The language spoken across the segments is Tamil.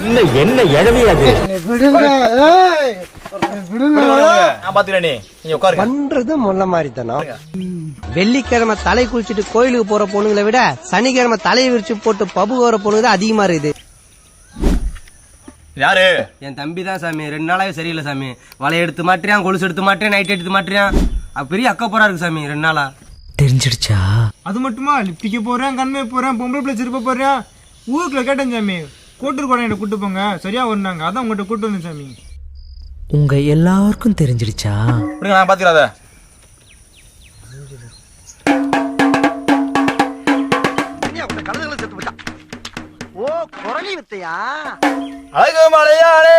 என்ன என்ன அது பண்றது முள்ள மாதிரி தானே வெள்ளிக்கிழமை தலை குளிச்சுட்டு கோயிலுக்கு போற பொண்ணுங்களை விட சனிக்கிழமை தலையை விரிச்சு போட்டு பபு போற பொண்ணுங்க தான் அதிகமா இருக்குது. யாரு? என் தம்பி தான் சாமி. ரெண்டு நாளாவே சரியில்லை சாமி. வலையை எடுத்து மாட்டியான் கொலுசு எடுத்து மாட்டியான் நைட் எடுத்து மாட்டியான் பெரிய அக்கப்போரா இருக்கு சாமி ரெண்டு நாளா. தெரிஞ்சிடுச்சா அது மட்டுமா? லிப்டிக்கு போறேன் கண்மை போறேன் பொம்பளை பிள்ளை இருப்ப போறேன் ஊருக்குள்ள கேட்டேன் சாமி. கூட்டுரு கூட கூட்டு போங்க. சரியா வந்தாங்க அதான் உங்கள்கிட்ட கூட்டு வந்தேன் சாமி. உங்க எல்லாருக்கும் தெரிஞ்சிடுச்சா? நான் பாத்துக்கிறேன் அதை. ஓ குரலி வித்தையா? அழகு மலையானே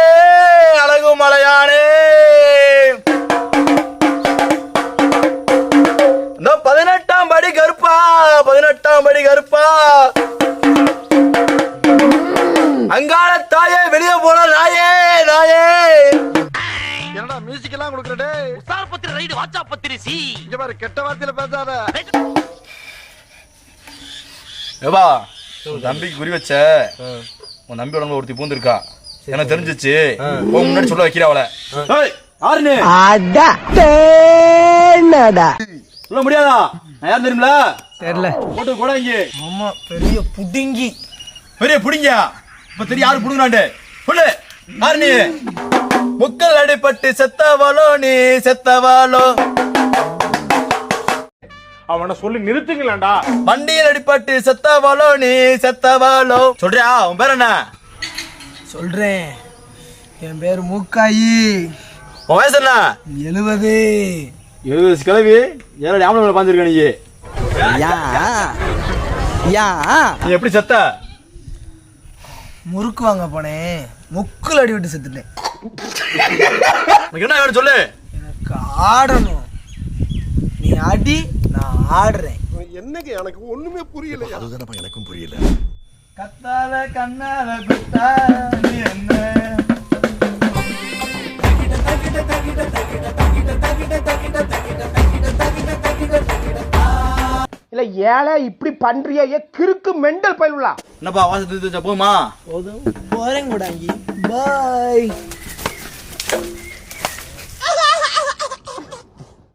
படி கருப்பா. அங்காள தாயே வெளியே போன நாயே நாயே. என்னடா மியூசிக் எல்லாம் கொடுக்கறடே உசார் பத்திரி ரைடு வாச்சா பத்திரி சி. இங்க பாரு கெட்ட வார்த்தையில பேசாத. ஏபா உன் தம்பிக்கு குறி வச்ச உன் நம்பி உடம்புல ஒருத்தி பூந்திருக்கா. எனக்கு தெரிஞ்சிச்சு. உன் முன்னாடி சொல்ல வைக்கிறா அவளை? சொல்ல முடியாதா? நான் யார் தெரியுமில தெரியல. போட்டு கூட இங்க ஆமா பெரிய புடுங்கி. பெரிய புடிங்க இப்ப தெரியும் யாரு புடுங்கறாண்டு சொல்லு யாரு நீ? முக்கல் அடிபட்டு செத்தவாளோ நீ செத்தவாளோ. அவனை சொல்லி நிறுத்துங்களேன்டா. வண்டியில் அடிபட்டு செத்தவாளோ நீ செத்தவாளோ. சொல்றியா உன் பேர் என்ன? சொல்றேன். என் பேர் மூக்காயி. உன் வயசு என்ன? எழுவது. எழுபது கிளவி ஏழு ஆம்பளை பாந்துருக்க நீ. யா. யா. நீ எப்படி செத்த? முறுக்கு வாங்க போனேன் முக்குல அடி விட்டு செத்துட்டேன். என்ன வேணும் சொல்லு. எனக்கு ஆடணும். நீ அடி நான் ஆடுறேன். என்னங்க எனக்கு ஒண்ணுமே புரியல அதுதானப்பா எனக்கும் புரியல. கத்தால கண்ணால குத்தால நீ என்ன? இல்ல ஏழை இப்படி பண்றிய ஏ கிறுக்கு மெண்டல் பயிலுலா என்னப்பா வாசத்து போமா போறேன் கூடாங்கி. பாய்